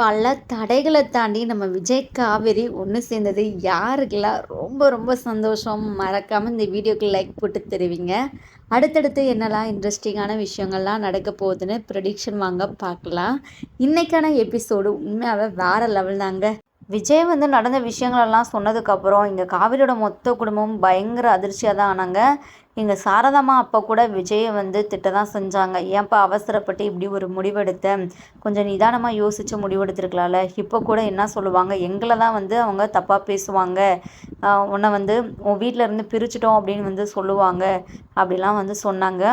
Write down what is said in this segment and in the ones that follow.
பல தடைகளை தாண்டி நம்ம விஜய் காவேரி ஒன்று சேர்ந்தது யாருக்கெல்லாம் ரொம்ப ரொம்ப சந்தோஷம். மறக்காமல் இந்த வீடியோக்கு லைக் போட்டு தெரிவிங்க. அடுத்தடுத்து என்னெல்லாம் இன்ட்ரெஸ்டிங்கான விஷயங்கள்லாம் நடக்க போகுதுன்னு ப்ரெடிக்ஷன் வாங்க பார்க்கலாம். இன்றைக்கான எபிசோடு உண்மையாகவே வேறு லெவல் தாங்க. விஜய் வந்து நடந்த விஷயங்களெல்லாம் சொன்னதுக்கப்புறம் இங்கே காவிரியோட மொத்த குடும்பமும் பயங்கர அதிர்ச்சியாக தான் ஆனாங்க. எங்கள் சாரதாமா அப்போ கூட விஜயை வந்து திட்ட தான் செஞ்சாங்க. ஏன்ப்பா அவசரப்பட்டு இப்படி ஒரு முடிவெடுத்த? கொஞ்சம் நிதானமாக யோசித்து முடிவெடுத்துருக்கலாம்ல. இப்போ கூட என்ன சொல்லுவாங்க? எங்களை தான் வந்து அவங்க தப்பாக பேசுவாங்க. உன்னை வந்து உன் வீட்டில் இருந்து பிரிச்சிட்டோம் அப்படின்னு வந்து சொல்லுவாங்க. அப்படிலாம் வந்து சொன்னாங்க.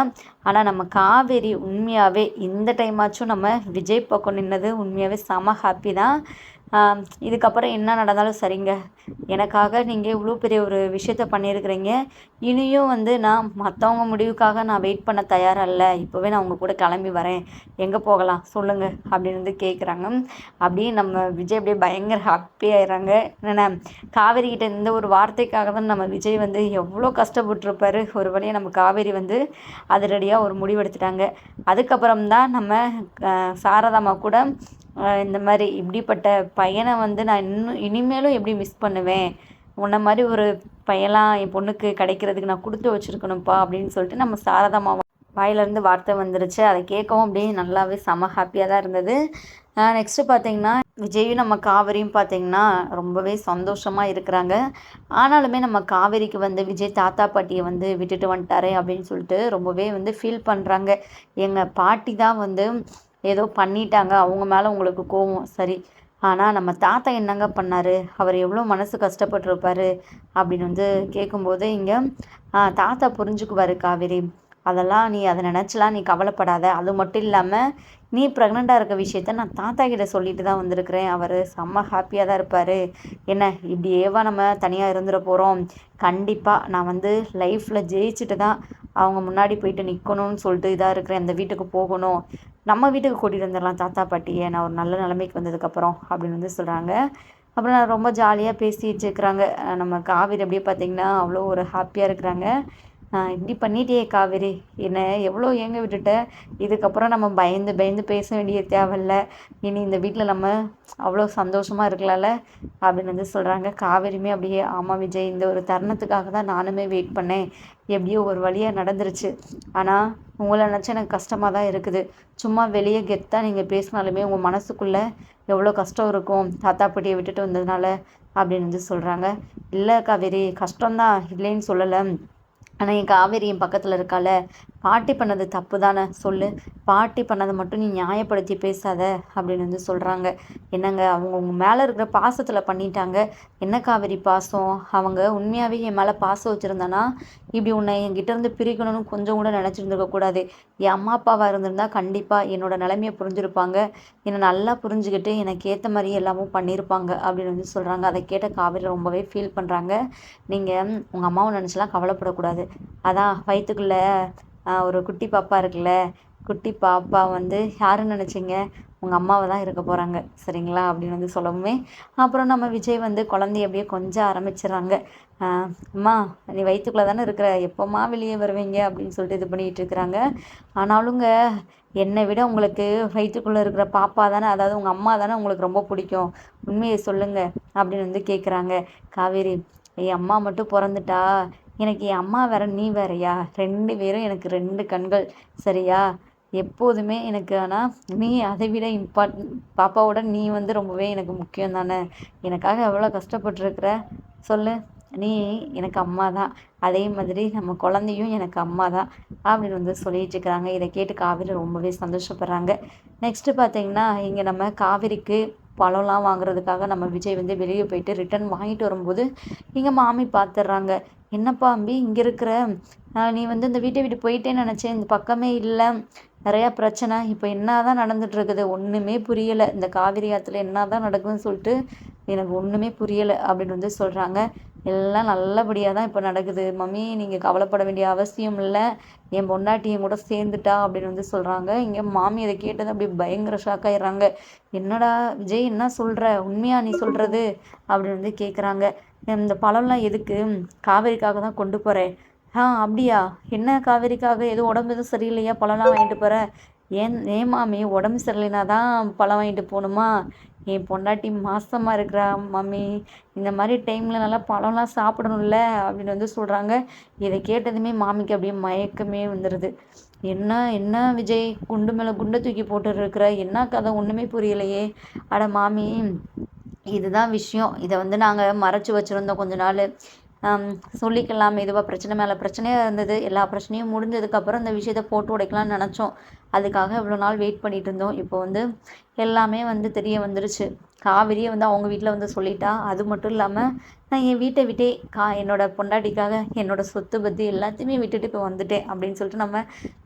ஆனால் நம்ம காவேரி உண்மையாகவே இந்த டைமாச்சும் நம்ம விஜய் பக்கம் நின்னது உண்மையாகவே செம ஹாப்பி தான். இதுக்கப்புறம் என்ன நடந்தாலும் சரிங்க. எனக்காக நீங்கள் இவ்வளோ பெரிய ஒரு விஷயத்த பண்ணியிருக்கிறீங்க. இனியும் வந்து நான் மற்றவங்க முடிவுக்காக நான் வெயிட் பண்ண தயாராக இல்லை இப்போவே நான் உங்கள் கூட கிளம்பி வரேன். எங்கே போகலாம்? சொல்லுங்கள் அப்படின்னு வந்து கேட்குறாங்க அப்படியே நம்ம விஜய் அப்படியே பயங்கர ஹாப்பி ஆயிடுறாங்க. என்னென்ன காவேரி கிட்ட இந்த ஒரு வார்த்தைக்காக தான் நம்ம விஜய் வந்து எவ்வளோ கஷ்டப்பட்டுருப்பார். ஒரு வழியாக நம்ம காவேரி வந்து அதிரடியாக ஒரு முடிவு எடுத்துட்டாங்க. அதுக்கப்புறம் தான் நம்ம சாரதாமா கூட இந்த மாதிரி இப்படிப்பட்ட பையனை வந்து நான் இன்னும் இனிமேலும் எப்படி மிஸ் பண்ணுவேன்? உன்னை மாதிரி ஒரு பையலாம் என் பொண்ணுக்கு கிடைக்கிறதுக்கு நான் கொடுத்து வச்சுருக்கணும்ப்பா அப்படின்னு சொல்லிட்டு நம்ம சாரதாமா வாயிலேருந்து வார்த்தை வந்துருச்சு. அதை கேட்கவும் அப்படியே நல்லாவே செம ஹாப்பியாக தான் இருந்தது. நெக்ஸ்ட்டு பார்த்தீங்கன்னா விஜயும் நம்ம காவேரியும் பார்த்திங்கன்னா ரொம்பவே சந்தோஷமாக இருக்கிறாங்க. ஆனாலுமே நம்ம காவேரிக்கு வந்து விஜய் தாத்தா பாட்டியை வந்து விட்டுட்டு வந்துட்டாரே அப்படின்னு சொல்லிட்டு ரொம்பவே வந்து ஃபீல் பண்ணுறாங்க எங்கள் பாட்டி தான் வந்து ஏதோ பண்ணிட்டாங்க. அவங்க மேலே உங்களுக்கு கோவம். சரி. ஆனால் நம்ம தாத்தா என்னங்க பண்ணார்? அவர் எவ்வளோ மனசு கஷ்டப்பட்டுருப்பாரு? அப்படின்னு வந்து கேட்கும்போது இங்கே தாத்தா புரிஞ்சுக்குவார் காவேரி. அதெல்லாம் நீ அதை நினச்சலாம் நீ கவலைப்படாத. அது மட்டும் இல்லாமல் நீ ப்ரெக்னெண்ட்டாக இருக்க விஷயத்த நான் தாத்தா கிட்ட சொல்லிட்டு தான் வந்திருக்கிறேன். அவர் செம்ம ஹாப்பியாக தான் இருப்பார். என்ன இப்படி ஏவா நம்ம தனியாக இருந்துட போகிறோம் கண்டிப்பாக நான் வந்து லைஃப்பில் ஜெயிச்சுட்டு தான் அவங்க முன்னாடி போயிட்டு நிற்கணும்னு சொல்லிட்டு இதாக இருக்கிறேன். அந்த வீட்டுக்கு போகணும். நம்ம வீட்டுக்கு கூட்டிகிட்டு வந்துடலாம் தாத்தா பாட்டியை நான் ஒரு நல்ல நிலைமைக்கு வந்ததுக்கப்புறம் அப்படின்னு வந்து சொல்கிறாங்க அப்புறம் நான் ரொம்ப ஜாலியாக பேசி வச்சுருக்குறாங்க நம்ம காவிரி அப்படியே பார்த்திங்கன்னா அவ்வளோ ஒரு ஹாப்பியாக இருக்கிறாங்க. இப்படி பண்ணிட்டியே காவேரி. என்னை எவ்வளோ ஏங்க விட்டுட்ட? இதுக்கப்புறம் நம்ம பயந்து பயந்து பேச வேண்டிய தேவையில்ல. இனி இந்த வீட்டில் நம்ம அவ்வளோ சந்தோஷமாக இருக்கலாம்ல? அப்படின்னு வந்து சொல்கிறாங்க காவேரியுமே அப்படியே ஆமாம் விஜய் இந்த ஒரு தருணத்துக்காக தான் நானுமே வெயிட் பண்ணேன். எப்படியோ ஒரு வழியாக நடந்துருச்சு. ஆனால் உங்களை நினச்சா எனக்கு கஷ்டமாக தான் இருக்குது. சும்மா வெளியே கெத்தாக நீங்கள் பேசினாலுமே உங்கள் மனசுக்குள்ளே எவ்வளோ கஷ்டம் இருக்கும்? தாத்தா பாட்டியை விட்டுட்டு வந்ததுனால அப்படின்னு வந்து சொல்கிறாங்க இல்லை காவேரி கஷ்டம்தான். இல்லைன்னு சொல்லலை. ஆனால் என் காவேரி என் பக்கத்தில் இருக்கால பாட்டி பண்ணது தப்பு தானே சொல்லு. பாட்டி பண்ணதை மட்டும் நீ நியாயப்படுத்தி பேசாத அப்படின்னு வந்து சொல்கிறாங்க என்னங்க அவங்க உங்கள் மேலே இருக்கிற பாசத்தில் பண்ணிட்டாங்க. என்ன காவேரி பாசம்? அவங்க உண்மையாகவே என் மேலே பாசம் வச்சுருந்தானா? இப்படி உன்னை என்கிட்ட இருந்து பிரிக்கணும்னு கொஞ்சம் கூட நினச்சிருந்துருக்கக்கூடாது என் அம்மா அப்பாவாக இருந்திருந்தா கண்டிப்பாக என்னோட நிலைமையை புரிஞ்சிருப்பாங்க. என்னை நல்லா புரிஞ்சுக்கிட்டு எனக்கு ஏற்ற மாதிரி எல்லாமும் பண்ணியிருப்பாங்க அப்படின்னு வந்து சொல்கிறாங்க அதை கேட்ட காவேரி ரொம்பவே ஃபீல் பண்ணுறாங்க நீங்கள் உங்கள் அம்மாவை நினச்சலாம் கவலைப்படக்கூடாது. அதான் வயிற்றுக்குள்ளே ஒரு குட்டி பாப்பா இருக்குல்ல குட்டி பாப்பா வந்து யாருன்னு நினச்சிங்க? உங்கள் அம்மாவை தான் இருக்க போகிறாங்க சரிங்களா? அப்படின்னு வந்து சொல்லவுமே அப்புறம் நம்ம விஜய் வந்து குழந்தைய அப்படியே கொஞ்சம் ஆரம்பிச்சிடுறாங்க. அம்மா நீ வயிற்றுக்குள்ளே தானே இருக்கிற எப்போம்மா வெளியே வருவீங்க? அப்படின்னு சொல்லிட்டு இது பண்ணிகிட்டு இருக்கிறாங்க. ஆனாலுங்க என்னை விட உங்களுக்கு வயிற்றுக்குள்ளே இருக்கிற பாப்பா தானே அதாவது உங்கள் அம்மா தானே உங்களுக்கு ரொம்ப பிடிக்கும். உண்மையை சொல்லுங்கள் அப்படின்னு வந்து கேட்குறாங்க காவேரி என் அம்மா மட்டும் பிறந்துட்டா எனக்கு என் அம்மா வேற நீ வேறையா? ரெண்டு பேரும் எனக்கு ரெண்டு கண்கள். சரியா? எப்போதுமே எனக்கு ஆனால் நீ அதை விட இம்பார்ட்டன் பாப்பாவோட நீ வந்து ரொம்பவே எனக்கு முக்கியம் தானே? எனக்காக எவ்வளோ கஷ்டப்பட்டுருக்குற? சொல்லு. நீ எனக்கு அம்மா தான். அதே மாதிரி நம்ம குழந்தையும் எனக்கு அம்மா தான். அப்படின்னு வந்து சொல்லிட்டு இருக்கிறாங்க இதை கேட்டு காவிரி ரொம்பவே சந்தோஷப்படுறாங்க. நெக்ஸ்ட்டு பார்த்தீங்கன்னா இங்கே நம்ம காவிரிக்கு பழம்லாம் வாங்குறதுக்காக நம்ம விஜய் வந்து வெளியே போயிட்டு ரிட்டன் வாங்கிட்டு வரும்போது எங்கள் மாமி பார்த்துட்றாங்க என்னப்பா அம்பி இங்கே இருக்கிற? நீ வந்து இந்த வீட்டை விட்டு போயிட்டேன்னு நினச்சேன். இந்த பக்கமே இல்லை. நிறையா பிரச்சனை. இப்போ என்ன தான் நடந்துகிட்ருக்குது ஒன்றுமே புரியலை. இந்த காவிரி ஆற்றுல என்ன தான் நடக்குதுன்னு சொல்லிட்டு எனக்கு ஒன்றுமே புரியலை. அப்படின்னு வந்து சொல்கிறாங்க எல்லாம் நல்லபடியாக தான் இப்போ நடக்குது. மம்மி நீங்கள் கவலைப்பட வேண்டிய அவசியம் இல்லை. என் பொண்டாட்டி என் கூட சேர்ந்துட்டா அப்படின்னு வந்து சொல்கிறாங்க இங்கே மாமி அதை கேட்டது அப்படியே பயங்கர ஷாக் ஆயிடுறாங்க. என்னடா விஜய் என்ன சொல்கிற உண்மையாக நீ சொல்கிறது அப்படின்னு வந்து கேட்குறாங்க இந்த பழம்லாம் எதுக்கு? காவேரிக்காக தான் கொண்டு போகிறேன் ஆ அப்படியா? என்ன காவேரிக்காக? எதுவும் உடம்பு எதுவும் சரியில்லையா? பழம்லாம் வாங்கிட்டு போகிற ஏன் ஏன் மாமி? உடம்பு சரியில்லைனா தான் பழம் வாங்கிட்டு போகணுமா? என் பொண்டாட்டி மாசமாக இருக்கிறா மம்மி இந்த மாதிரி டைமில் நல்லா பழம்லாம் சாப்பிடணும்ல அப்படின்னு வந்து சொல்கிறாங்க இதை கேட்டதுமே மாமிக்கு அப்படியே மயக்கமே வந்துடுது என்ன என்ன விஜய் குண்டு மேலே குண்டை தூக்கி போட்டு இருக்கிற? என்ன கதை? ஒன்றுமே புரியலையே. அட மாமி இதுதான் விஷயம். இதை வந்து நாங்கள் மறைச்சி வச்சுருந்தோம் கொஞ்ச நாள். சொல்லிக்கலாம். இதுவாக பிரச்சனை மேலே பிரச்சனையாக இருந்தது. எல்லா பிரச்சனையும் முடிஞ்சதுக்கப்புறம் இந்த விஷயத்த போட்டு உடைக்கலாம்னு நினச்சோம். அதுக்காக இவ்வளோ நாள் வெயிட் பண்ணிகிட்டு இருந்தோம் இப்போ வந்து எல்லாமே வந்து தெரிய வந்துருச்சு. காவிரியே வந்து அவங்க வீட்டில் வந்து சொல்லிட்டா. அது மட்டும் இல்லாமல் நான் என் வீட்டை விட்டே கா என்னோடய பொண்டாட்டிக்காக என்னோடய சொத்து பற்றி எல்லாத்தையுமே விட்டுட்டு இப்போ வந்துட்டேன் அப்படின்னு சொல்லிட்டு நம்ம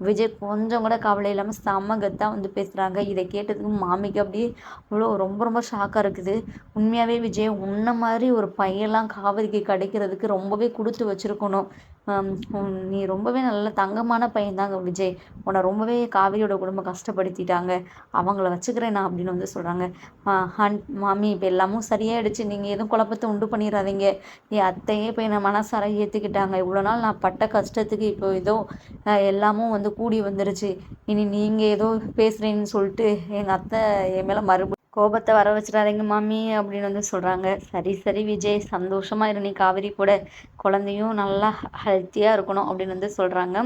விஜய் கொஞ்சம் கூட கவலை இல்லாமல் செம்ம கத்தாக வந்து பேசுகிறாங்க இதை கேட்டதுக்கு மாமிக்கு அப்படியே அவ்வளோ ரொம்ப ரொம்ப ஷாக்காக இருக்குது. உண்மையாகவே விஜய் உன்ன மாதிரி ஒரு பையெல்லாம் காவிரிக்கு கிடைக்கிறதுக்கு ரொம்பவே கொடுத்து வச்சுருக்கணும். நீ ரொம்பவே நல்ல தங்கமான பையன்தாங்க விஜய். உன்னை ரொம்பவே காவிரியோட குடும்பம் கஷ்டப்படுத்திட்டாங்க. அவங்கள வச்சுக்கிறேன் நான் அப்படின்னு வந்து சொல்கிறாங்க ஹன் மாமி இப்போ எல்லாமும் சரியாயிடுச்சு. நீங்கள் எதுவும் குழப்பத்தை உண்டு பண்ணிடாதீங்க என் அத்தையே இப்போ என்னை மனசார ஏற்றுக்கிட்டாங்க இவ்வளோ நாள் நான் பட்ட கஷ்டத்துக்கு இப்போ ஏதோ எல்லாமும் வந்து கூடி வந்துருச்சு. இனி நீங்கள் ஏதோ பேசுகிறீங்கன்னு சொல்லிட்டு எங்கள் அத்தை என் மேலே மறுபடியும் கோபத்தை வர வச்சிடாதீங்க மாமி அப்படின்னு வந்து சொல்கிறாங்க சரி சரி விஜய் சந்தோஷமாக இரு நீ காவிரி கூட. குழந்தையும் நல்லா ஹெல்த்தியாக இருக்கணும் அப்படின்னு வந்து சொல்கிறாங்க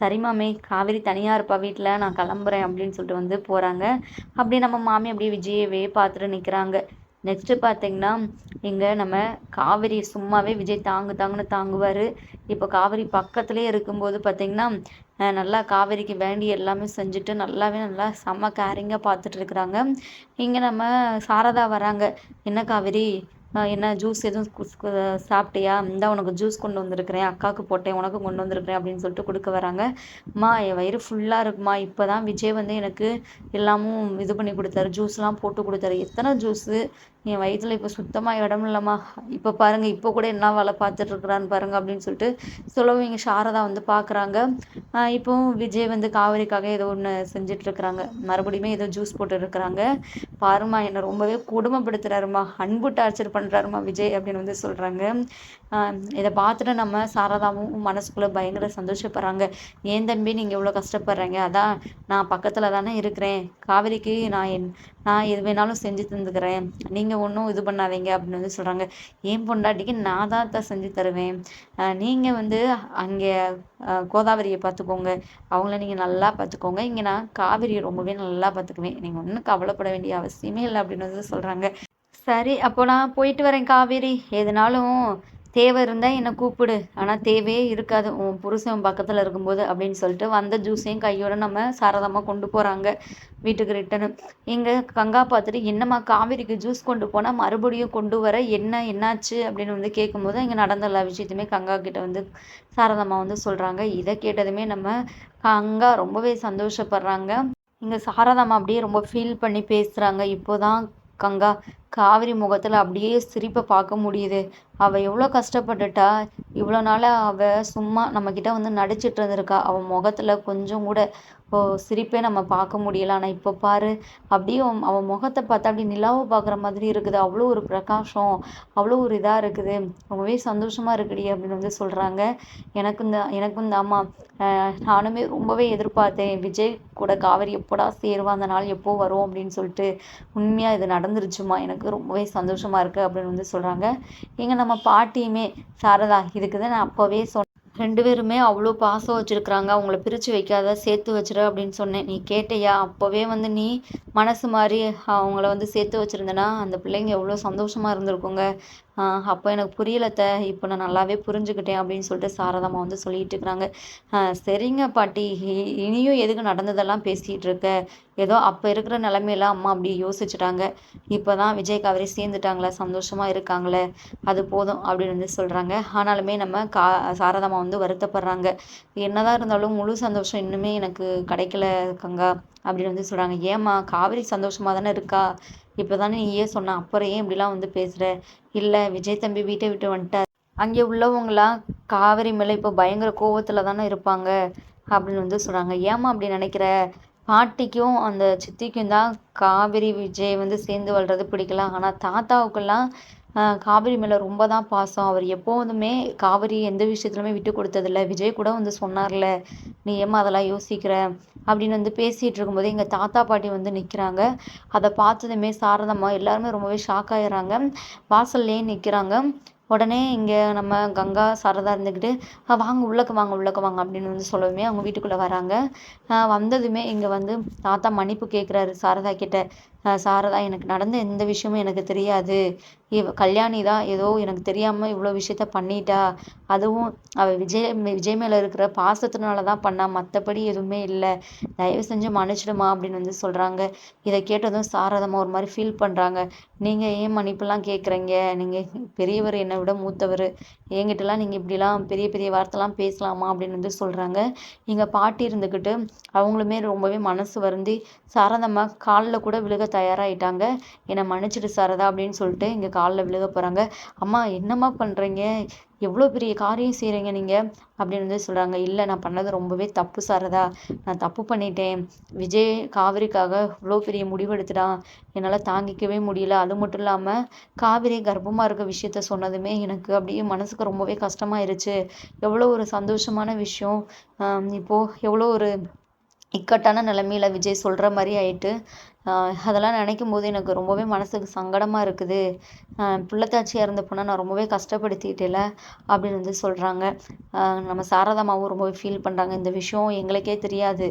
சரி மாமி காவிரி தனியாக இருப்பா வீட்டில் நான் கிளம்புறேன் அப்படின்னு சொல்லிட்டு வந்து போகிறாங்க அப்படியே நம்ம மாமி அப்படியே விஜயவே பார்த்துட்டு நிற்கிறாங்க நெக்ஸ்ட்டு பார்த்தீங்கன்னா இங்கே நம்ம காவிரி சும்மாவே விஜய் தாங்கு தாங்குன்னு தாங்குவார். இப்போ காவிரி பக்கத்துலேயே இருக்கும்போது பார்த்திங்கன்னா நல்லா காவேரிக்கு வேண்டி எல்லாமே செஞ்சுட்டு நல்லாவே நல்லா செம்ம கேரிங்காக பார்த்துட்டு இருக்கிறாங்க. இங்கே நம்ம சாரதா வராங்க. என்ன காவேரி? என்ன ஜூஸ் எதுவும் சாப்பிட்டியா? இந்தா உனக்கு ஜூஸ் கொண்டு வந்திருக்கிறேன். அக்காவுக்கு போட்டேன் உனக்கும் கொண்டு வந்திருக்கிறேன் அப்படின்னு சொல்லிட்டு கொடுக்க வராங்க. அம்மா என் வயிறு ஃபுல்லாக இருக்குமா? இப்போ தான் விஜய் வந்து எனக்கு எல்லாமும் இது பண்ணி கொடுத்தாரு. ஜூஸ்லாம் போட்டு கொடுத்தாரு. எத்தனை ஜூஸு என் வயிற்றில் இப்போ சுத்தமாக இடம் இல்லைம்மா. இப்போ பாருங்கள் இப்போ கூட என்ன வேலை பார்த்துட்ருக்குறான்னு பாருங்கள் அப்படின்னு சொல்லிட்டு சொல்லவும் இங்கே சாரதா வந்து பார்க்குறாங்க இப்போவும் விஜய் வந்து காவேரிக்காக ஏதோ ஒன்று செஞ்சிட்ருக்குறாங்க மறுபடியுமே ஏதோ ஜூஸ் போட்டுருக்குறாங்க பாருமா என்னை ரொம்பவே கொடுமைப்படுத்துகிறாருமா அன்பு டார்ச்சர் பண்ணுறாருமா விஜய் அப்படின்னு வந்து சொல்கிறாங்க இதை பார்த்துட்டு நம்ம சாரதாவும் மனசுக்குள்ளே பயங்கர சந்தோஷப்படுறாங்க. ஏன் தம்பி நீங்கள் இவ்வளோ கஷ்டப்படுறீங்க? அதான் நான் பக்கத்தில் தானே இருக்கிறேன். காவேரிக்கு நான் என் நான் எது வேணாலும் செஞ்சு தந்துக்கிறேன். நீங்கள் ஒன்றும் இது பண்ணாதீங்க அப்படின்னு வந்து சொல்கிறாங்க ஏன் பொண்டாட்டிக்கு நான் தான் தான் செஞ்சு தருவேன். நீங்கள் வந்து அங்கே கோதாவரியை பார்த்துக்கோங்க. அவங்கள நீங்கள் நல்லா பார்த்துக்கோங்க. இங்கே நான் காவிரியை ரொம்பவே நல்லா பார்த்துக்குவேன். நீங்கள் ஒன்றும் கவலைப்பட வேண்டிய அவசியமே இல்லை அப்படின்னு வந்து சொல்கிறாங்க சரி அப்போ நான் போயிட்டு வரேன் காவேரி. எதுனாலும் தேவை இருந்தால் என்னை கூப்பிடு. ஆனால் தேவையே இருக்காது. உன் புருஷன் பக்கத்தில் இருக்கும்போது அப்படின்னு சொல்லிட்டு வந்த ஜூஸையும் கையோட நம்ம சாரதமாக கொண்டு போகிறாங்க வீட்டுக்கு ரிட்டனு இங்கே கங்கா பார்த்துட்டு என்னம்மா காவேரிக்கு ஜூஸ் கொண்டு போனால் மறுபடியும் கொண்டு வர? என்ன என்னாச்சு? அப்படின்னு வந்து கேட்கும்போது இங்கே நடந்த எல்லா விஷயத்தையுமே கங்கா கிட்ட வந்து சாரதம்மா வந்து சொல்கிறாங்க இதை கேட்டதுமே நம்ம கங்கா ரொம்பவே சந்தோஷப்படுறாங்க. இங்கே சாரதாம்மா அப்படியே ரொம்ப ஃபீல் பண்ணி பேசுகிறாங்க இப்போதான் கங்கா காவிரி முகத்தில் அப்படியே சிரிப்பை பார்க்க முடியுது. அவள் எவ்வளோ கஷ்டப்பட்டுட்டா? இவ்வளோ நாளாக அவள் சும்மா நம்மக்கிட்ட வந்து நடிச்சிட்டு இருந்திருக்கா. அவள் முகத்தில் கொஞ்சம் கூட இப்போ சிரிப்பே நம்ம பார்க்க முடியல. ஆனால் இப்போ பாரு அப்படியே அவன் முகத்தை பார்த்தா அப்படி நிலாவை பார்க்குற மாதிரி இருக்குது. அவ்வளோ ஒரு பிரகாஷம் அவ்வளோ ஒரு இதாக இருக்குது. ரொம்பவே சந்தோஷமாக இருக்குடி அப்படின்னு வந்து சொல்கிறாங்க எனக்கும் இந்த எனக்கும் இந்த அம்மா நானுமே ரொம்பவே எதிர்பார்த்தேன். விஜய் கூட காவேரி எப்போடா சேருவா? அந்த நாள் எப்போ வரும் அப்படின்னு சொல்லிட்டு உண்மையாக இது நடந்துருச்சுமா? எனக்கு ரொம்பவே சந்தோஷமாக இருக்குது அப்படின்னு வந்து சொல்கிறாங்க எங்கள் நம்ம பாட்டியுமே சாரதா இதுக்கு தான் நான் அப்போவே சொன்னேன் ரெண்டு பேருமே அவ்வளோ பாசம் வச்சுருக்குறாங்க. அவங்கள பிரித்து வைக்காத சேர்த்து வச்சிரு அப்படின்னு சொன்னேன். நீ கேட்டையா? அப்போவே வந்து நீ மனசு மாதிரி அவங்கள வந்து சேர்த்து வச்சுருந்தேன்னா அந்த பிள்ளைங்க எவ்வளோ சந்தோஷமாக இருந்திருக்குங்க. அப்போ எனக்கு புரியலத்த. இப்போ நான் நல்லாவே புரிஞ்சுக்கிட்டேன் அப்படின்னு சொல்லிட்டு சாரதாமா வந்து சொல்லிட்டு இருக்கிறாங்க. சரிங்க பாட்டி. இனியும் எதுக்கு நடந்ததெல்லாம் பேசிகிட்டு இருக்க? ஏதோ அப்போ இருக்கிற நிலமையில அம்மா அப்படி யோசிச்சுட்டாங்க. இப்போ தான் விஜய் காவேரி சேர்ந்துட்டாங்களே சந்தோஷமாக இருக்காங்களே அது போதும் அப்படின்னு வந்து சொல்கிறாங்க ஆனாலுமே நம்ம கா சாரதாமா வந்து வருத்தப்படுறாங்க. என்னதான் இருந்தாலும் முழு சந்தோஷம் இன்னுமே எனக்கு கிடைக்கல கங்கா அப்படின்னு வந்து சொல்கிறாங்க ஏம்மா காவிரி சந்தோஷமாக தானே இருக்கா? இப்போ தானே நீயே சொன்ன அப்புறம் ஏன் இப்படிலாம் வந்து பேசுகிற இல்லை விஜய் தம்பி வீட்டை விட்டு வந்துட்டார். அங்கே உள்ளவங்களாம் காவேரி மேலே இப்போ பயங்கர கோவத்தில் தானே இருப்பாங்க அப்படின்னு வந்து சொல்கிறாங்க ஏமா அப்படி நினைக்கிற? பாட்டிக்கும் அந்த சித்திக்கும் தான் காவிரி விஜய் வந்து சேர்ந்து வாழ்கிறது பிடிக்கல. ஆனால் தாத்தாவுக்கெல்லாம் காவேரி மேலே ரொம்ப தான் பாசம். அவர் எப்போதுமே காவேரி எந்த விஷயத்துலையுமே விட்டு கொடுத்ததில்ல. விஜய் கூட வந்து சொன்னார்ல நீ ஏம்மா அதெல்லாம் யோசிக்கிற? அப்படின்னு வந்து பேசிகிட்டு இருக்கும்போது எங்கள் தாத்தா பாட்டி வந்து நிற்கிறாங்க அதை பார்த்ததுமே சாரதம்மா எல்லாருமே ரொம்பவே ஷாக் ஆகிடுறாங்க வாசல்லே நிற்கிறாங்க உடனே இங்கே நம்ம கங்கா சாரதா இருந்துக்கிட்டு வாங்க உள்ளக்க வாங்க உள்ளக்க வாங்க அப்படின்னு வந்து சொல்லவுமே அவங்க வீட்டுக்குள்ளே வராங்க. வந்ததுமே இங்கே வந்து தாத்தா மன்னிப்பு கேட்குறாரு சாரதா கிட்ட. சாரதா எனக்கு நடந்த எந்த விஷயமும் எனக்கு தெரியாது. இவ கல்யாணி தான் ஏதோ எனக்கு தெரியாமல் இவ்வளோ விஷயத்த பண்ணிட்டா. அதுவும் அவள் விஜய் விஜய் மேலே இருக்கிற பாசத்தினால தான் பண்ணா. மற்றபடி எதுவுமே இல்லை. தயவு செஞ்சு மன்னிச்சிடுமா அப்படின்னு வந்து சொல்கிறாங்க இதை கேட்டதும் சாரதமாக ஒரு மாதிரி ஃபீல் பண்ணுறாங்க நீங்கள் ஏன் மன்னிப்புலாம் கேட்குறீங்க நீங்கள் பெரியவர் என்னை விட மூத்தவர். என்கிட்டலாம் நீங்கள் இப்படிலாம் பெரிய பெரிய வார்த்தைலாம் பேசலாமா அப்படின்னு வந்து சொல்கிறாங்க இங்கே பாட்டி இருந்துக்கிட்டு அவங்களுமே ரொம்பவே மனசு வருந்தி சாரதம்மா காலில் கூட விழுக தயாராகிட்டாங்க என்னை மன்னிச்சிடு சாரதா அப்படின்னு சொல்லிட்டு இங்கே காலில் விழுக போகிறாங்க அம்மா என்னம்மா பண்ணுறீங்க எவ்வளோ பெரிய காரியம் செய்கிறீங்க நீங்கள் அப்படின்னு வந்து சொல்கிறாங்க இல்லை நான் பண்ணது ரொம்பவே தப்பு சாரதா. நான் தப்பு பண்ணிட்டேன். விஜய் காவிரிக்காக இவ்வளோ பெரிய முடிவெடுத்துட்டான் என்னால் தாங்கிக்கவே முடியல. அது மட்டும் இல்லாமல் காவிரி கர்ப்பமாக இருக்க விஷயத்த சொன்னதுமே எனக்கு அப்படியே மனசுக்கு ரொம்பவே கஷ்டமாயிருச்சு. எவ்வளோ ஒரு சந்தோஷமான விஷயம். இப்போது எவ்வளோ ஒரு இக்கட்டான நிலமையில விஜய் சொல்கிற மாதிரி ஆயிட்டு அதெல்லாம் நினைக்கும் போது எனக்கு ரொம்பவே மனசுக்கு சங்கடமாக இருக்குது. பிள்ளைத்தாச்சியாக இருந்த நான் ரொம்பவே கஷ்டப்படுத்திட்டேல அப்படின்னு வந்து சொல்கிறாங்க நம்ம சாரதாமாவும் ரொம்பவே ஃபீல் பண்ணுறாங்க இந்த விஷயம் எங்களுக்கே தெரியாது.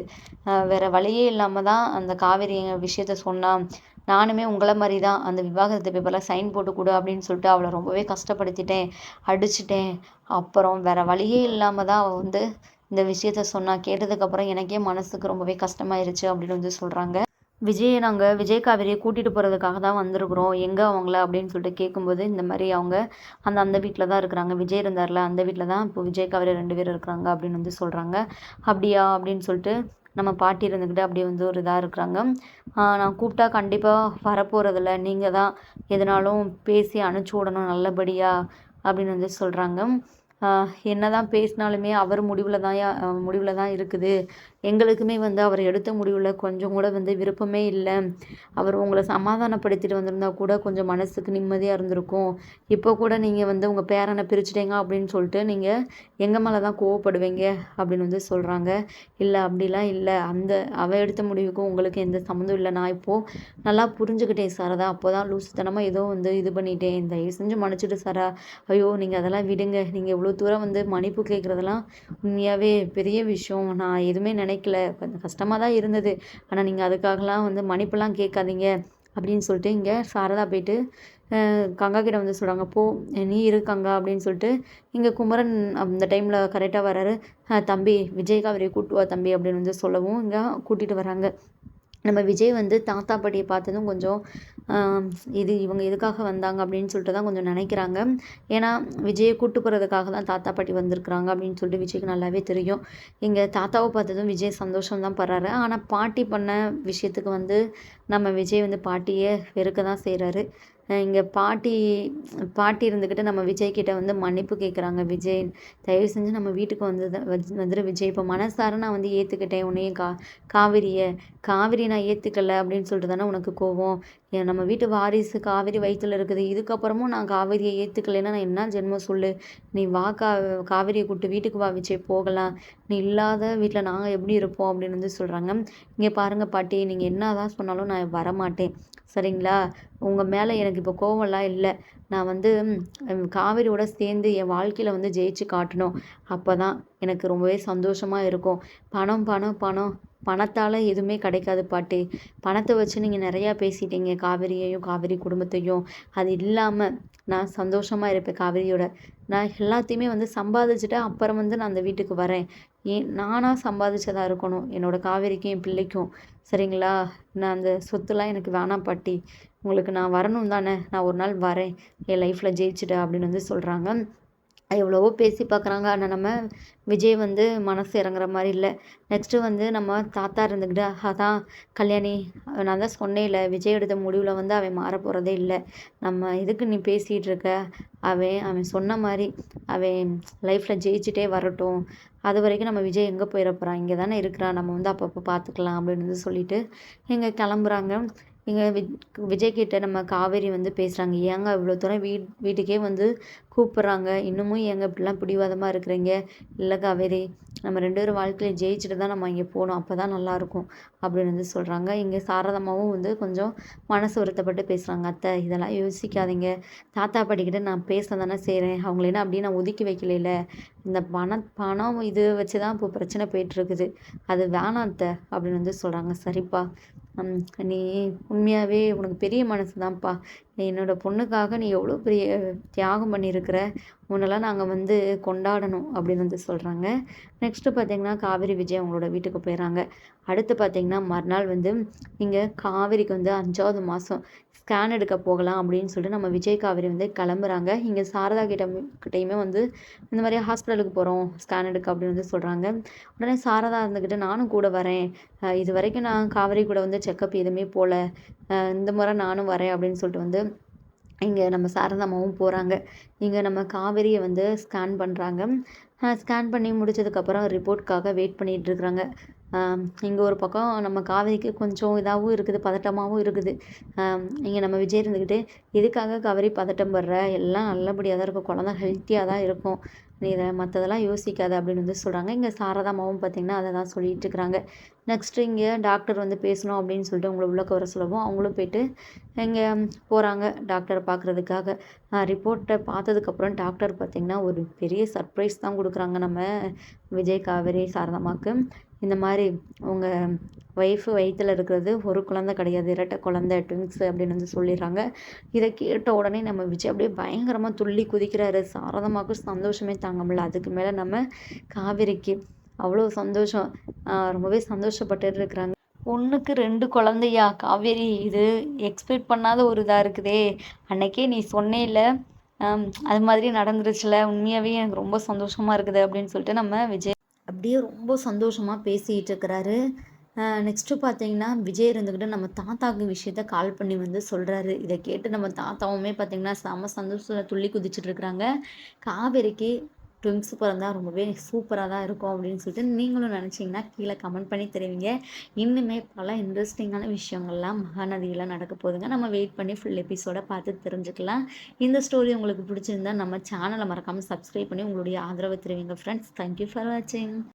வேறு வழியே இல்லாமல் தான் அந்த காவேரி விஷயத்த சொன்னான் நானுமே உங்களை மாதிரி தான் அந்த விவாகரத்து பேப்பரில் சைன் போட்டு கொடு அப்படின்னு சொல்லிட்டு அவளை ரொம்பவே கஷ்டப்படுத்திட்டேன். அடிச்சிட்டேன். அப்புறம் வேறு வழியே இல்லாமல் தான் அவள் வந்து இந்த விஷயத்த சொன்னா. கேட்டதுக்கப்புறம் எனக்கே மனசுக்கு ரொம்பவே கஷ்டமாயிருச்சு அப்படின்னு வந்து சொல்கிறாங்க விஜயை நாங்கள் விஜய் காவேரியை கூட்டிகிட்டு போகிறதுக்காக தான் வந்திருக்குறோம். எங்கே அவங்கள அப்படின்னு சொல்லிட்டு கேட்கும்போது இந்த மாதிரி அவங்க அந்த அந்த வீட்டில் தான் இருக்கிறாங்க. விஜய் இருந்தார்ல அந்த வீட்டில் தான் இப்போ விஜய் காவேரி ரெண்டு பேர் இருக்கிறாங்க அப்படின்னு வந்து சொல்கிறாங்க அப்படியா? அப்படின்னு சொல்லிட்டு நம்ம பாட்டி இருந்துக்கிட்டு அப்படியே வந்து ஒரு இதாக இருக்கிறாங்க. நான் கூப்பிட்டா கண்டிப்பாக வரப்போகிறதில்ல நீங்கள் தான் எதனாலும் பேசி அனுப்பிச்சி விடணும் நல்லபடியாக அப்படின்னு வந்து சொல்கிறாங்க என்ன தான் பேசினாலுமே அவர் முடிவில் தான் முடிவில் தான் இருக்குது. எங்களுக்குமே வந்து அவர் எடுத்த முடிவில் கொஞ்சம் கூட வந்து விருப்பமே இல்லை. அவர் உங்களை சமாதானப்படுத்திட்டு வந்திருந்தா கூட கொஞ்சம் மனசுக்கு நிம்மதியாக இருந்திருக்கும். இப்போ கூட நீங்கள் வந்து உங்கள் பேரனை பிரிச்சிட்டீங்க அப்படின்னு சொல்லிட்டு நீங்கள் எங்கள் மேலே தான் கோவப்படுவீங்க அப்படின்னு வந்து சொல்கிறாங்க இல்லை அப்படிலாம் இல்லை. அந்த அவள் எடுத்த முடிவுக்கும் உங்களுக்கு எந்த சம்மந்தம் இல்லை. நான் இப்போது நல்லா புரிஞ்சுக்கிட்டேன் சாரதா அப்போ தான் லூசுத்தனமாக ஏதோ வந்து இது பண்ணிட்டேன். தயவு செஞ்சு மன்னிச்சிட்டு சாரா ஐயோ நீங்கள் அதெல்லாம் விடுங்க. நீங்கள் இவ்வளோ தூரம் வந்து மன்னிப்பு கேட்குறதெல்லாம் உண்மையாகவே பெரிய விஷயம். நான் எதுவுமே நினைக்கல. கொஞ்சம் கஷ்டமாக தான் இருந்தது. ஆனால் நீங்கள் அதுக்காகலாம் வந்து மன்னிப்புலாம் கேட்காதீங்க அப்படின்னு சொல்லிட்டு இங்கே சாரதா போயிட்டு கங்கா கிட்ட வந்து சொல்கிறாங்க போ நீ இரு கங்கா அப்படின்னு சொல்லிட்டு இங்கே குமரன் அந்த டைமில் கரெக்டாக வராரு தம்பி விஜய் காவிரி வா தம்பி அப்படின்னு வந்து சொல்லவும் இங்கே கூட்டிகிட்டு வராங்க நம்ம விஜய் வந்து தாத்தா பாட்டியை பார்த்ததும் கொஞ்சம் இது இவங்க எதுக்காக வந்தாங்க அப்படின்னு சொல்லிட்டு தான் கொஞ்சம் நினைக்கிறாங்க. ஏன்னா விஜயை கூட்டு போகிறதுக்காக தான் தாத்தா பாட்டி வந்திருக்கிறாங்க அப்படின்னு சொல்லிட்டு விஜய்க்கு நல்லாவே தெரியும். இங்கே தாத்தாவை பார்த்ததும் விஜய் சந்தோஷம் தான் படுறாரு. ஆனால் பாட்டி பண்ண விஷயத்துக்கு வந்து நம்ம விஜய் வந்து பாட்டியை வெறுக்க தான் செய்கிறாரு இங்கே பாட்டி பாட்டி இருந்துக்கிட்டு நம்ம விஜய் கிட்ட வந்து மன்னிப்பு கேட்குறாங்க விஜய் தயவு செஞ்சு நம்ம வீட்டுக்கு வந்து வந்துடு விஜய். இப்போ மனசார நான் வந்து ஏற்றுக்கிட்டேன் உன்னையும் கா காவிரியை. காவிரி நான் ஏற்றுக்கல அப்படின்னு சொல்லிட்டு தானே உனக்கு கோவம். நம்ம வீட்டு வாரிசு காவேரி வயிற்றில் இருக்குது. இதுக்கப்புறமும் நான் காவேரியை ஏற்றுக்கலைன்னா நான் என்ன ஜென்மம் சொல்லு? நீ வா கா காவிரியை கூப்பிட்டு வீட்டுக்கு வா வச்சே போகலாம். நீ இல்லாத வீட்டில் நாங்கள் எப்படி இருப்போம் அப்படின்னு வந்து சொல்கிறாங்க இங்கே பாருங்கள் பாட்டி நீங்கள் என்ன தான் சொன்னாலும் நான் வரமாட்டேன். சரிங்களா? உங்கள் மேலே எனக்கு இப்போ கோவம்லாம் இல்லை. நான் வந்து காவிரியோட சேர்ந்து என் வாழ்க்கையில் வந்து ஜெயிச்சு காட்டணும். அப்போ தான் எனக்கு ரொம்பவே சந்தோஷமாக இருக்கும். பணம் பணம் பணம். பணத்தால் எதுவுமே கிடைக்காது பாட்டி. பணத்தை வச்சு நீங்கள் நிறையா பேசிட்டீங்க. காவிரியையும் காவிரி குடும்பத்தையும். அது இல்லாமல் நான் சந்தோஷமாக இருப்பேன் காவிரியோட. நான் எல்லாத்தையுமே வந்து சம்பாதிச்சுட்டு அப்புறம் வந்து நான் அந்த வீட்டுக்கு வரேன். ஏன் நானாக சம்பாதிச்சதாக இருக்கணும். என்னோடய காவேரிக்கும் என் பிள்ளைக்கும். சரிங்களா? நான் அந்த சொத்துலாம் எனக்கு வேணாம் பாட்டி. உங்களுக்கு நான் வரணும் தானே? நான் ஒரு நாள் வரேன். என் லைஃப்பில் ஜெயிச்சுட்டேன் அப்படின்னு வந்து சொல்கிறாங்க எவ்வளவோ பேசி பார்க்குறாங்க ஆனால் நம்ம விஜய் வந்து மனசு இறங்குற மாதிரி இல்லை. நெக்ஸ்ட்டு வந்து நம்ம தாத்தா இருந்துக்கிட்டு அதான் கல்யாணி நான் தான் இல்லை விஜய் எடுத்த முடிவில் வந்து அவன் மாற போகிறதே இல்லை. நம்ம எதுக்கு நீ பேசிகிட்டு இருக்க? அவன் அவன் சொன்ன மாதிரி அவன் லைஃப்பில் ஜெயிச்சுட்டே வரட்டும். அது வரைக்கும் நம்ம விஜய் எங்கே போயிட போகிறான் இங்கே தானே இருக்கிறான். நம்ம வந்து அப்பப்போ பார்த்துக்கலாம் அப்படின்னு சொல்லிட்டு இங்கே கிளம்புறாங்க. இங்கே விஜ் விஜய் நம்ம காவேரி வந்து பேசுகிறாங்க ஏங்க இவ்வளோ தூரம் வீட் வீட்டுக்கே வந்து கூப்பிட்றாங்க. இன்னமும் ஏங்க இப்படிலாம் பிடிவாதமாக இருக்கிறீங்க? இல்லை காவேரி நம்ம ரெண்டு பேரும் வாழ்க்கையில் ஜெயிச்சுட்டு தான் நம்ம இங்கே போகணும் அப்போ தான் நல்லாயிருக்கும் அப்படின்னு வந்து சொல்கிறாங்க இங்கே சாரதமாவும் வந்து கொஞ்சம் மனசு வருத்தப்பட்டு பேசுகிறாங்க அத்தை இதெல்லாம் யோசிக்காதீங்க. தாத்தா பாட்டிக்கிட்ட நான் பேச தானே செய்கிறேன் அவங்கள என்ன அப்படியே நான் ஒதுக்கி வைக்கல இந்த பணம் பணம் இது வச்சு தான் இப்போ பிரச்சனை போயிட்டுருக்குது அது வேணாம் அத்தை அப்படின்னு வந்து சொல்கிறாங்க சரிப்பா. நீ உண்மையாகவே உனக்கு பெரிய மனசு தான்ப்பா. என்னோடய பொண்ணுக்காக நீ எவ்வளோ பெரிய தியாகம் பண்ணியிருக்கிற? உன்னெல்லாம் நாங்கள் வந்து கொண்டாடணும் அப்படின்னு வந்து சொல்கிறாங்க நெக்ஸ்ட்டு பார்த்திங்கன்னா காவேரி விஜய் அவங்களோட வீட்டுக்கு போயிடறாங்க அடுத்து பார்த்திங்கன்னா மறுநாள் வந்து இங்கே காவேரிக்கு வந்து அஞ்சாவது மாதம் ஸ்கேன் எடுக்க போகலாம் அப்படின்னு சொல்லிட்டு நம்ம விஜய் காவேரி வந்து கிளம்புறாங்க. இங்கே சாரதா கிட்ட கிட்டையுமே வந்து இந்த மாதிரி ஹாஸ்பிட்டலுக்கு போகிறோம் ஸ்கேன் எடுக்க அப்படின்னு வந்து சொல்கிறாங்க உடனே சாரதா இருந்துக்கிட்டு நானும் கூட வரேன். இது வரைக்கும் நான் காவேரி கூட வந்து செக்கப் எதுவுமே போகல இந்த முறை நானும் வரேன் அப்படின்னு சொல்லிட்டு வந்து இங்கே நம்ம சாரதாமாவும் போகிறாங்க இங்கே நம்ம காவேரியை வந்து ஸ்கேன் பண்ணுறாங்க ஸ்கேன் பண்ணி முடிச்சதுக்கப்புறம் ரிப்போர்ட்காக வெயிட் பண்ணிகிட்ருக்குறாங்க இங்கே ஒரு பக்கம் நம்ம காவேரிக்கு கொஞ்சம் இதாகவும் இருக்குது பதட்டமாகவும் இருக்குது. இங்கே நம்ம விஜய் இருந்துக்கிட்டு எதுக்காக காவேரி பதட்டம் படுற? எல்லாம் நல்லபடியாக தான் இருக்கும் குழந்த ஹெல்த்தியாக தான் இருக்கும். நீ இதை மற்றதெல்லாம் யோசிக்காத அப்படின்னு வந்து சொல்கிறாங்க இங்கே சாரதாமாவும் பார்த்திங்கன்னா அதை தான் சொல்லிகிட்டு இருக்கிறாங்க நெக்ஸ்ட்டு இங்கே டாக்டர் வந்து பேசணும் அப்படின்னு சொல்லிட்டு உங்களை உள்ளக்க வர சொல்லவும் அவங்களும் போயிட்டு இங்கே போகிறாங்க டாக்டரை பார்க்குறதுக்காக ரிப்போர்ட்டை பார்த்ததுக்கப்புறம் டாக்டர் பார்த்திங்கன்னா ஒரு பெரிய சர்ப்ரைஸ் தான் கொடுக்குறாங்க நம்ம விஜய் காவேரி சாரதாமாவுக்கு இந்த மாதிரி உங்கள் ஒய்ஃபு வயிற்றில் இருக்கிறது ஒரு குழந்த கிடையாது. இரட்டை குழந்த ட்வின்ஸு அப்படின்னு வந்து சொல்லிடுறாங்க. இதை கேட்ட உடனே நம்ம விஜய் அப்படியே பயங்கரமாக துள்ளி குதிக்கிறாரு. சாரதமாக சந்தோஷமே தாங்க முடியல. அதுக்கு மேலே நம்ம காவிரிக்கு அவ்வளோ சந்தோஷம். ரொம்பவே சந்தோஷப்பட்டு இருக்கிறாங்க. ஒன்றுக்கு ரெண்டு குழந்தையா? காவேரி இது எக்ஸ்பெக்ட் பண்ணாத ஒரு இதாக இருக்குதே. அன்னைக்கே நீ சொன்னேல அது மாதிரி நடந்துருச்சுல. உண்மையாகவே எனக்கு ரொம்ப சந்தோஷமாக இருக்குது அப்படின்னு சொல்லிட்டு நம்ம விஜய் அப்படியே ரொம்ப சந்தோஷமாக பேசிகிட்டு இருக்கிறாரு நெக்ஸ்ட்டு பார்த்தீங்கன்னா விஜய் இருந்துக்கிட்டு நம்ம தாத்தாவுக்கு விஷயத்த கால் பண்ணி வந்து சொல்கிறாரு இதை கேட்டு நம்ம தாத்தாவுமே பார்த்தீங்கன்னா செம சந்தோஷத்தில் துள்ளி குதிச்சுட்டு இருக்கிறாங்க காவேரிக்கு ட்விங்ஸ் பிறந்தா ரொம்பவே சூப்பராக தான் இருக்கும் அப்படின்னு சொல்லிட்டு நீங்களும் நினச்சிங்கன்னா கீழே கமெண்ட் பண்ணி தெரிவிங்க. இன்னுமே பல இன்ட்ரெஸ்டிங்கான விஷயங்கள்லாம் மகாநதியில் நடக்க போதுங்க நம்ம வெயிட் பண்ணி ஃபுல் எபிசோட பார்த்து தெரிஞ்சுக்கலாம். இந்த ஸ்டோரி உங்களுக்கு பிடிச்சிருந்தா நம்ம சேனலை மறக்காமல் சப்ஸ்கிரைப் பண்ணி உங்களுடைய ஆதரவை தெரிவிங்க ஃப்ரெண்ட்ஸ் தேங்க்யூ ஃபார் வாட்சிங்